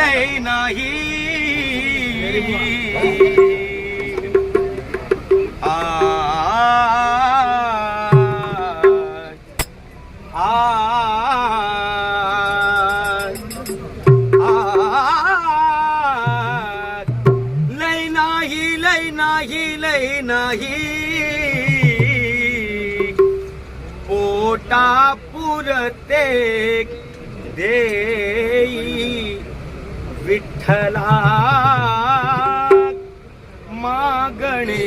दिले नाही. लय नाही लय नाही लय नाही. पोटा पुरते देई. विठ्ठला मागणे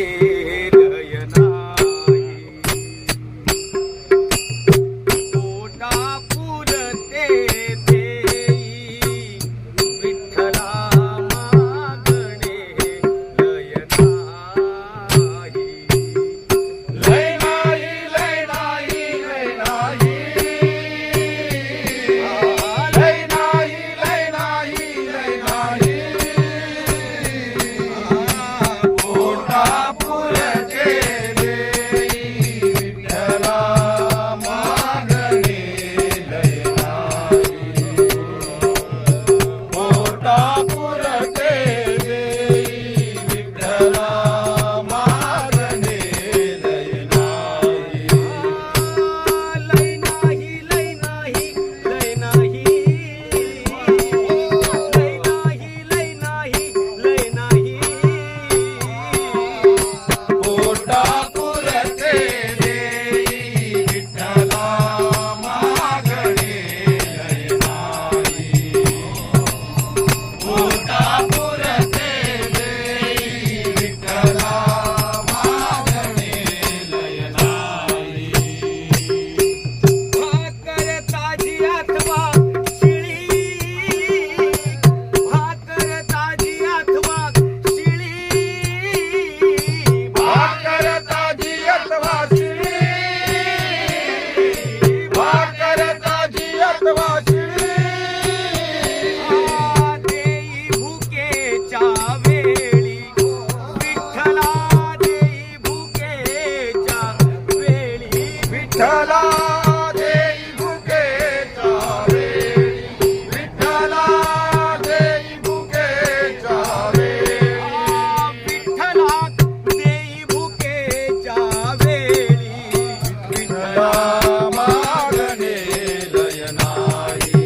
Hari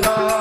Hello.